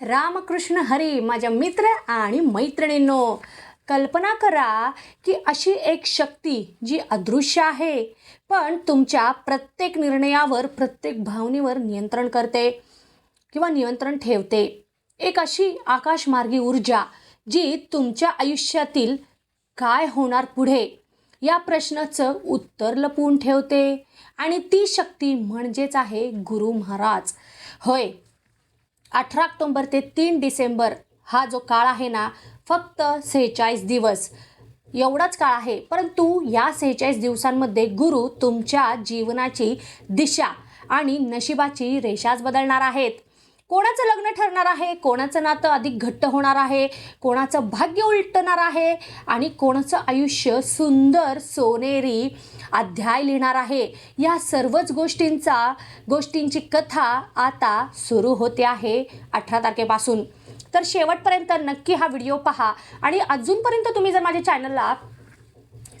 रामकृष्ण हरी माझ्या मित्र आणि मैत्रिणींनो कल्पना करा की अशी एक शक्ती जी अदृश्य आहे पण तुमच्या प्रत्येक निर्णयावर प्रत्येक भावनेवर नियंत्रण करते किंवा नियंत्रण ठेवते. एक अशी आकाशमार्गी ऊर्जा जी तुमच्या आयुष्यातील काय होणार पुढे या प्रश्नाचं उत्तर लपवून ठेवते. आणि ती शक्ती म्हणजेच आहे गुरु महाराज. होय अठरा ऑक्टोंबर ते तीन डिसेंबर हा जो काळ आहे ना फक्त सेहेचाळीस दिवस. एवढाच काळ आहे. परंतु या सेहेचाळीस दिवसांमध्ये गुरु तुमच्या जीवनाची दिशा आणि नशिबाची रेषाच बदलणार आहेत. कोणाचं लग्न ठरणार आहे? कोणाचं नातं अधिक घट्ट होणार आहे? कोणाचं भाग्य उलटणार आहे? आणि कोणाचं आयुष्य सुंदर सोनेरी अध्याय लिहिणार आहे. या सर्वच गोष्टींचा गोष्टींची कथा आता सुरू होते आहे अठरा तारखेपासून. तर शेवटपर्यंत नक्की हा व्हिडिओ पहा आणि अजूनपर्यंत तुम्ही जर माझ्या चॅनलला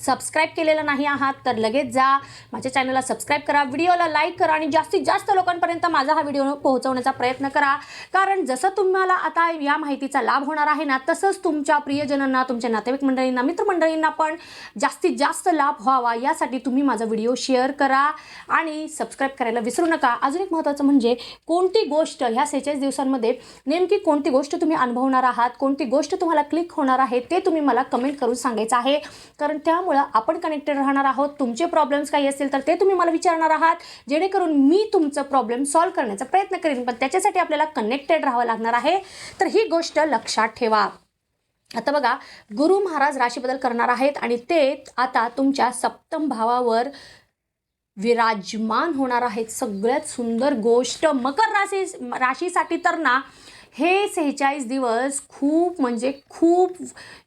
सबस्क्राईब केलेलं नाही आहात तर लगेच जा. माझ्या चॅनलला सबस्क्राईब करा. व्हिडिओला लाईक करा आणि जास्तीत जास्त लोकांपर्यंत माझा हा व्हिडिओ पोहोचवण्याचा प्रयत्न करा. कारण जसं तुम्हाला आता या माहितीचा लाभ होणार आहे ना तसंच तुमच्या प्रियजनांना तुमच्या नातेवाईक मंडळींना मित्रमंडळींना पण जास्तीत जास्त लाभ व्हावा. यासाठी तुम्ही माझा व्हिडिओ शेअर करा आणि सबस्क्राईब करायला विसरू नका. अजून एक महत्त्वाचं म्हणजे कोणती गोष्ट ह्या सेहेचाळीस दिवसांमध्ये नेमकी कोणती गोष्ट तुम्ही अनुभवणार आहात? कोणती गोष्ट तुम्हाला क्लिक होणार आहे? ते तुम्ही मला कमेंट करून सांगायचं आहे. कारण त्या त्यामुळं आपण कनेक्टेड राहणार आहोत. तुमचे प्रॉब्लेम्स काही असतील तर ते तुम्ही मला विचारणार आहात. जेणेकरून मी तुमचं प्रॉब्लेम सॉल्व्ह करण्याचा प्रयत्न करेन. पण त्याच्यासाठी आपल्याला कनेक्टेड राहावं लागणार आहे. तर ही गोष्ट लक्षात ठेवा. आता बघा गुरु महाराज राशीबद्दल करणार आहेत आणि ते आता तुमच्या सप्तम भावावर विराजमान होणार आहेत. सगळ्यात सुंदर गोष्ट मकर राशी राशीसाठी तर ना हे सेहेचाळीस दिवस खूप म्हणजे खूप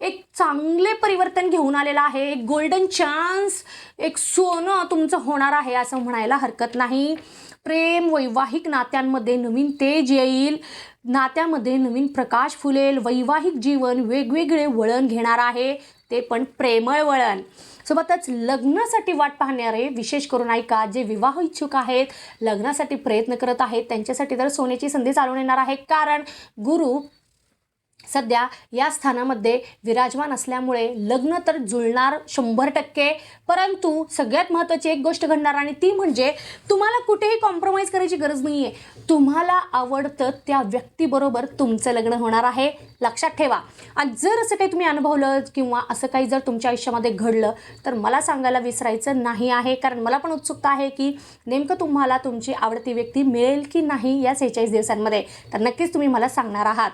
एक चांगले परिवर्तन घेऊन आलेलं आहे. एक गोल्डन चान्स एक सोनं तुमचं होणार आहे असं म्हणायला हरकत नाही. प्रेम वैवाहिक नात्यांमध्ये नवीन तेज येईल. नात्यामध्ये नवीन प्रकाश फुलेल. वैवाहिक जीवन वेगवेगळे वळण घेणार आहे. ते पण प्रेमळ वळण. सोबतच लग्नासाठी वाट पाहणारे विशेष करून ऐका जे विवाह इच्छुक आहेत लग्नासाठी प्रयत्न करत आहेत त्यांच्यासाठी तर सोन्याची संधी चालून येणार आहे. कारण गुरु सध्या या स्थानामध्ये विराजमान असल्यामुळे लग्न तर जुळणार शंभर टक्के परंतु सगळ्यात महत्त्वाची एक गोष्ट घडणार आणि ती म्हणजे तुम्हाला कुठेही कॉम्प्रोमाइज करायची गरज नाही आहे तुम्हाला आवडतं त्या व्यक्तीबरोबर तुमचं लग्न होणार आहे. लक्षात ठेवा. आणि जर असं काही तुम्ही अनुभवलं किंवा असं काही जर तुमच्या आयुष्यामध्ये घडलं तर मला सांगायला विसरायचं नाही आहे. कारण मला पण उत्सुकता आहे की नेमकं तुम्हाला तुमची आवडती व्यक्ती मिळेल की नाही या सेहेचाळीस दिवसांमध्ये. तर नक्कीच तुम्ही मला सांगणार आहात.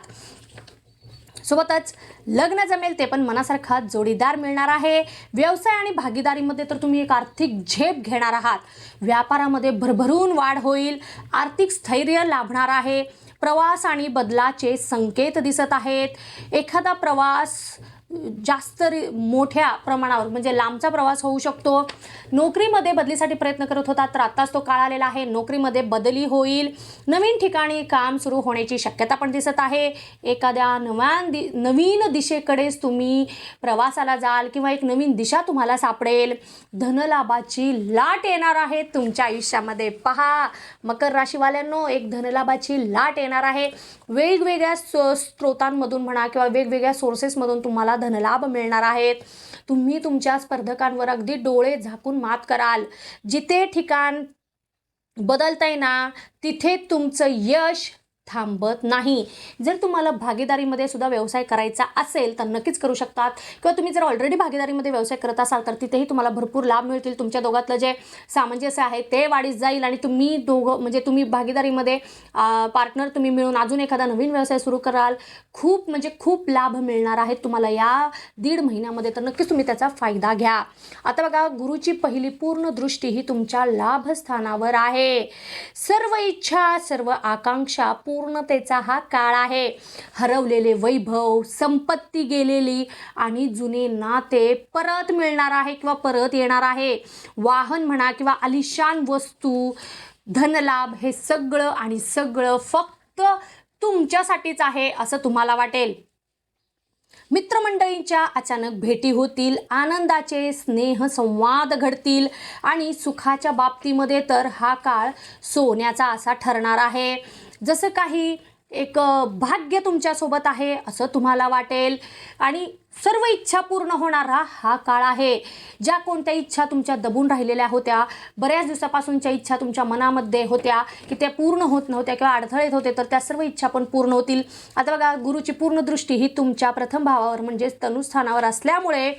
सोबतच लग्न जमेल ते पण मनासारखा जोडीदार मिळणार आहे. व्यवसाय आणि भागीदारीमध्ये तर तुम्ही एक आर्थिक झेप घेणार आहात. व्यापारामध्ये भरभरून वाढ होईल. आर्थिक स्थैर्य लाभणार आहे. प्रवास आणि बदलाचे संकेत दिसत आहेत. एखादा प्रवास जास्त मोठ्या प्रमाणावर म्हणजे लांबचा प्रवास होऊ शकतो. नोकरीमध्ये बदलीसाठी प्रयत्न करत होता तर आत्ताच तो काळ आलेला आहे. नोकरीमध्ये बदली होईल. नवीन ठिकाणी काम सुरू होण्याची शक्यता पण दिसत आहे. एखाद्या नव्यान दि नवीन दिशेकडेच तुम्ही प्रवासाला जाल किंवा एक नवीन दिशा तुम्हाला सापडेल. धनलाभाची लाट येणार आहे तुमच्या आयुष्यामध्ये. पहा मकर राशीवाल्यांनो एक धनलाभाची लाट येणार आहे. वेगवेगळ्या स्रो- स्रोतांमधून म्हणा किंवा वेगवेगळ्या सोर्सेसमधून तुम्हाला धनलाभ मिळणार आहेत. तुम्ही तुमच्या स्पर्धकांवर अगदी डोळे झाकून मात कराल. जिथे ठिकाण बदलताय ना तिथे तुमचं यश थांबत नाही. जर तुम्हाला भागीदारीमध्ये सुद्धा व्यवसाय करायचा असेल तर नक्कीच करू शकतात. किंवा तुम्ही जर ऑलरेडी भागीदारीमध्ये व्यवसाय करत असाल तर तिथेही तुम्हाला भरपूर लाभ मिळतील. तुमच्या दोघातलं जे सामंजस्य आहे ते वाढीत जाईल आणि तुम्ही दोघं म्हणजे तुम्ही भागीदारीमध्ये पार्टनर तुम्ही मिळून अजून एखादा नवीन व्यवसाय सुरू कराल. खूप म्हणजे खूप लाभ मिळणार आहेत तुम्हाला या दीड महिन्यामध्ये. तर नक्कीच तुम्ही त्याचा फायदा घ्या. आता बघा गुरुची पहिली पूर्ण दृष्टी ही तुमच्या लाभस्थानावर आहे. सर्व इच्छा सर्व आकांक्षा पूर्णतेचा हा काळ आहे. हरवलेले वैभव संपत्ती गेलेली आणि जुने नाते परत मिळणार आहे किंवा परत येणार आहे. वाहन म्हणा किंवा आलिशान वस्तू धनलाभ हे सगळं आणि सगळं फक्त तुमच्यासाठीच आहे असं तुम्हाला वाटेल. मित्रमंडळींच्या अचानक भेटी होतील आनंदाचे स्नेह संवाद घडतील आणि सुखाच्या बाबतीमध्ये तर हा काळ सोन्याचा असा ठरणार आहे. जसं काही एक भाग्य तुमच्यासोबत आहे असं तुम्हाला वाटेल. आणि सर्व इच्छा पूर्ण होणारा हा काळ आहे. ज्या कोणत्या इच्छा तुमच्या दबून राहिलेल्या होत्या बऱ्याच दिवसापासूनच्या इच्छा तुमच्या मनामध्ये होत्या की त्या पूर्ण होत नव्हत्या किंवा अडथळेत होते तर त्या सर्व इच्छा पण पूर्ण होतील. आता बघा गुरुची पूर्ण दृष्टी ही तुमच्या प्रथम भावावर म्हणजेच तनुस्थानावर असल्यामुळे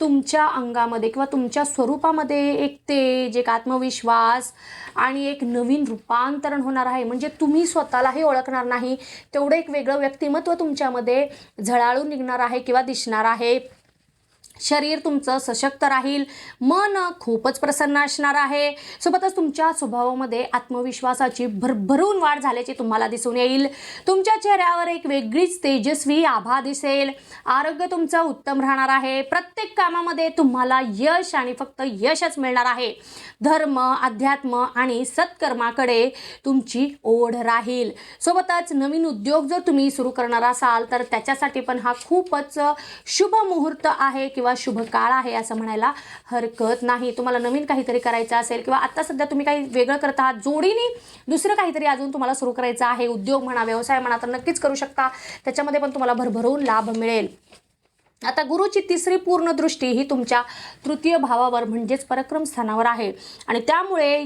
तुमच्या अंगामध्ये किंवा तुमच्या स्वरूपामध्ये एक तेज एक आत्मविश्वास आणि एक नवीन रूपांतरण होणार आहे. म्हणजे तुम्ही स्वतःलाही ओळखणार नाही तेवढं एक वेगळं व्यक्तिमत्व तुमच्यामध्ये झळाळून निघणार आहे किंवा दिसणार आहे. शरीर तुमचं सशक्त राहील. मन खूपच प्रसन्न असणार आहे. सोबतच तुमच्या स्वभावामध्ये आत्मविश्वासाची भरभरून वाढ झाल्याची तुम्हाला दिसून येईल. तुमच्या चेहऱ्यावर एक वेगळीच तेजस्वी आभा दिसेल. आरोग्य तुमचं उत्तम राहणार आहे. प्रत्येक कामामध्ये तुम्हाला यश आणि फक्त यशच मिळणार आहे. धर्म अध्यात्म आणि सत्कर्माकडे तुमची ओढ राहील. सोबतच नवीन उद्योग जर तुम्ही सुरू करणार असाल तर त्याच्यासाठी पण हा खूपच शुभ मुहूर्त आहे किंवा शुभ काळ आहे असं म्हणायला हरकत नाही. तुम्हाला नवीन काहीतरी करायचं असेल किंवा आता सध्या तुम्ही काही वेगळं करत आहात जोडीने दुसरं काहीतरी अजून तुम्हाला सुरू करायचं आहे उद्योग म्हणा व्यवसाय म्हणा तर नक्कीच करू शकता. त्याच्यामध्ये पण तुम्हाला भरभरून लाभ मिळेल. आता गुरुची तिसरी पूर्ण दृष्टी ही तुमच्या तृतीय भावावर म्हणजेच पराक्रम स्थानावर आहे. आणि त्यामुळे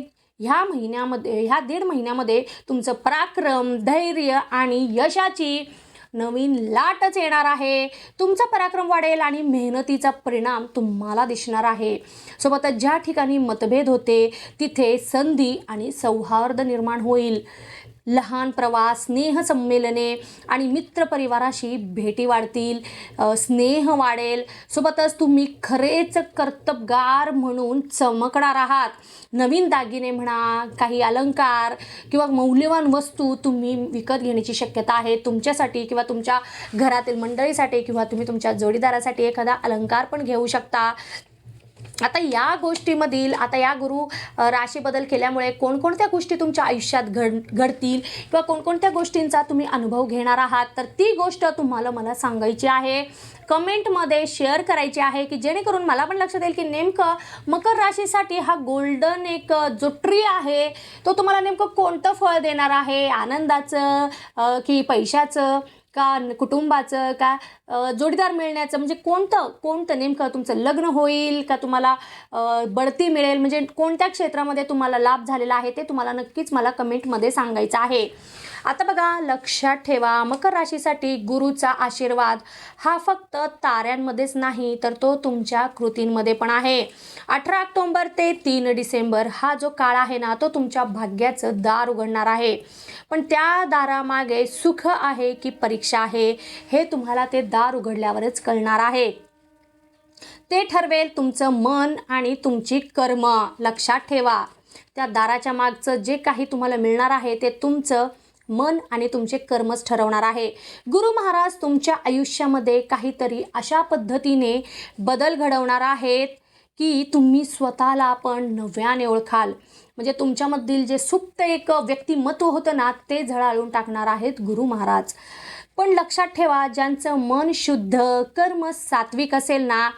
ह्या महिन्यामध्ये ह्या दीड महिन्यामध्ये तुमचं पराक्रम धैर्य आणि यशाची नवीन लाटच येणार आहे. तुमचा पराक्रम वाढेल आणि मेहनतीचा परिणाम तुम्हाला दिसणार आहे. सोबतच ज्या ठिकाणी मतभेद होते तिथे संधी आणि सौहार्द निर्माण होईल. लहान प्रवास स्नेह संमेलने आणि मित्रपरिवाराशी भेटी वाढतील. स्नेह वाढेल. सोबतच तुम्ही खरेच कर्तबगार म्हणून चमकणार आहात. नवीन दागिने म्हणा काही अलंकार किंवा मौल्यवान वस्तू तुम्ही विकत घेण्याची शक्यता आहे. तुमच्यासाठी किंवा तुमच्या घरातील मंडळीसाठी किंवा तुम्ही तुमच्या जोडीदारासाठी एखादा अलंकार पण घेऊ शकता. आता या गोष्टीमधील आता या गुरु राशी बदल केल्यामुळे कोणकोणत्या गोष्टी तुमच्या आयुष्यात घड घडतील किंवा कोणकोणत्या गोष्टींचा तुम्ही अनुभव घेणार आहात? तर ती गोष्ट तुम्हाला मला सांगायची आहे. कमेंटमध्ये शेअर करायची आहे की जेणेकरून मला पण लक्षात येईल की नेमकं मकर राशीसाठी हा गोल्डन एक जो ट्री आहे तो तुम्हाला नेमकं कोणतं फळ देणार आहे? आनंदाचं की पैशाचं? का न- कुटुंबाचं का जोडीदार मिळण्याचं म्हणजे कोणतं कोणतं नेमकं तुमचं लग्न होईल का तुम्हाला बढती मिळेल म्हणजे कोणत्या क्षेत्रामध्ये तुम्हाला लाभ झालेला आहे ते तुम्हाला नक्कीच मला कमेंटमध्ये सांगायचं आहे. आता बघा लक्षात ठेवा मकर राशीसाठी गुरुचा आशीर्वाद हा फक्त ताऱ्यांमध्येच नाही तर तो तुमच्या कृतींमध्ये पण आहे. अठरा ऑक्टोंबर ते तीन डिसेंबर हा जो काळ आहे ना तो तुमच्या भाग्याचं दार उघडणार आहे. पण त्या दारामागे सुख आहे की परीक्षा आहे हे तुम्हाला ते दार उघडल्यावरच कळणार आहे. ते ठरवेल तुमचं मन आणि तुमची कर्म. लक्षात ठेवा. त्या दाराच्या मागचं जे काही तुम्हाला मिळणार आहे ते तुमचं मन आणि तुमचे कर्मच ठरवणार आहे. गुरु महाराज तुमच्या आयुष्यामध्ये काहीतरी अशा पद्धतीने बदल घडवणार आहेत की तुम्ही स्वतःला पण नव्याने ओळखाल. म्हणजे तुमच्यामधील जे सुप्त एक व्यक्तिमत्व होतं ना ते झळाळून टाकणार आहेत गुरु महाराज. पण लक्षात ठेवा ज्यांचं मन शुद्ध कर्म सात्विक असेल ना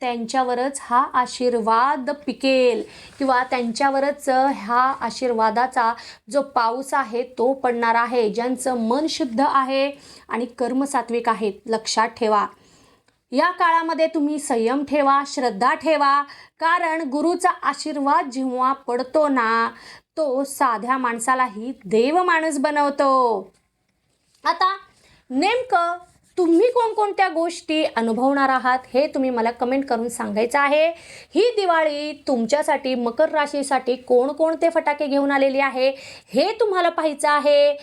त्यांच्यावरच हा आशीर्वाद पिकेल. किंवा त्यांच्यावरच ह्या आशीर्वादाचा जो पाऊस आहे तो पडणार आहे. ज्यांचं मन शुद्ध आहे आणि कर्म सात्विक आहेत लक्षात ठेवा. या काळामध्ये तुम्ही संयम ठेवा श्रद्धा ठेवा. कारण गुरुचा आशीर्वाद जेव्हा पडतो ना तो साध्या माणसालाही देव माणूस बनवतो. आता नेमकं तुम्ही कोणकोणत्या गोष्टी अनुभवणार आहात हे तुम्ही मला कमेंट करून सांगायचं आहे. ही दिवाळी तुमच्यासाठी मकर राशीसाठी कोणकोणते फटाके घेऊन आलेली आहे हे तुम्हाला पाहायचं आहे.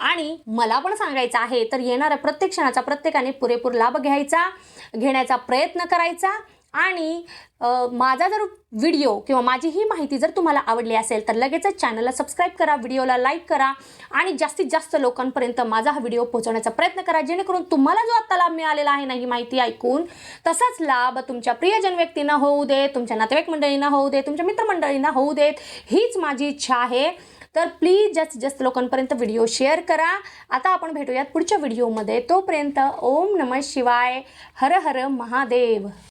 आणि मला पण सांगायचं आहे तर येणाऱ्या प्रत्येक क्षणाचा प्रत्येकाने पुरेपूर लाभ घ्यायचा घेण्याचा प्रयत्न करायचा. आणि माझा जर व्हिडिओ किंवा माझी ही माहिती जर तुम्हाला आवडली असेल तर लगेचच चॅनलला सबस्क्राईब करा व्हिडिओला लाईक करा आणि जास्तीत जास्त लोकांपर्यंत माझा हा व्हिडिओ पोहोचवण्याचा प्रयत्न करा जेणेकरून तुम्हाला जो आत्ता लाभ मिळालेला आहे ना ही माहिती ऐकून तसाच लाभ तुमच्या प्रियजन व्यक्तींना होऊ दे तुमच्या नातेवाईक मंडळींना होऊ दे तुमच्या मित्रमंडळींना होऊ देत हीच माझी इच्छा आहे. तर प्लीज जास्तीत जास्त लोकांपर्यंत व्हिडिओ शेअर करा. आता आपण भेटूयात पुढच्या व्हिडिओमध्ये. तोपर्यंत ओम नमः शिवाय. हर हर महादेव.